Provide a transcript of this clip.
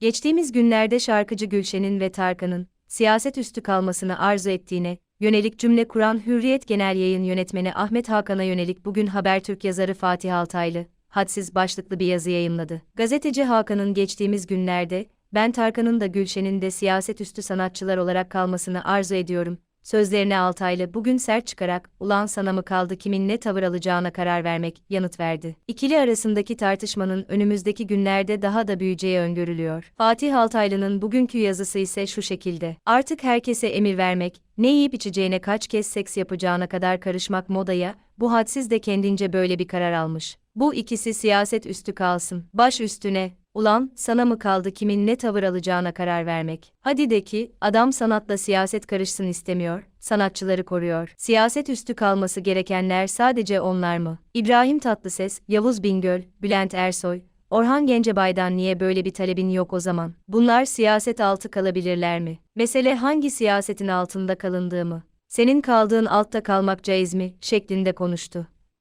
Geçtiğimiz günlerde şarkıcı Gülşen'in ve Tarkan'ın siyaset üstü kalmasını arzu ettiğine yönelik cümle kuran Hürriyet Genel Yayın Yönetmeni Ahmet Hakan'a yönelik bugün Habertürk yazarı Fatih Altaylı, hadsiz başlıklı bir yazı yayımladı. Gazeteci Hakan'ın geçtiğimiz günlerde, ben Tarkan'ın da Gülşen'in de siyaset üstü sanatçılar olarak kalmasını arzu ediyorum. Sözlerine Altaylı bugün sert çıkarak, ulan sana mı kaldı kimin ne tavır alacağına karar vermek, yanıt verdi. İkili arasındaki tartışmanın önümüzdeki günlerde daha da büyüyeceği öngörülüyor. Fatih Altaylı'nın bugünkü yazısı ise şu şekilde. Artık herkese emir vermek, ne yiyip içeceğine kaç kez seks yapacağına kadar karışmak modaya, bu hadsiz de kendince böyle bir karar almış. Bu ikisi siyaset üstü kalsın. Baş üstüne, ulan sana mı kaldı kimin ne tavır alacağına karar vermek. Hadi de ki, adam sanatla siyaset karışsın istemiyor, sanatçıları koruyor. Siyaset üstü kalması gerekenler sadece onlar mı? İbrahim Tatlıses, Yavuz Bingöl, Bülent Ersoy, Orhan Gencebay'dan niye böyle bir talebin yok o zaman? Bunlar siyaset altı kalabilirler mi? Mesele hangi siyasetin altında kalındığı mı? Senin kaldığın altta kalmak caiz mi? şeklinde konuştu.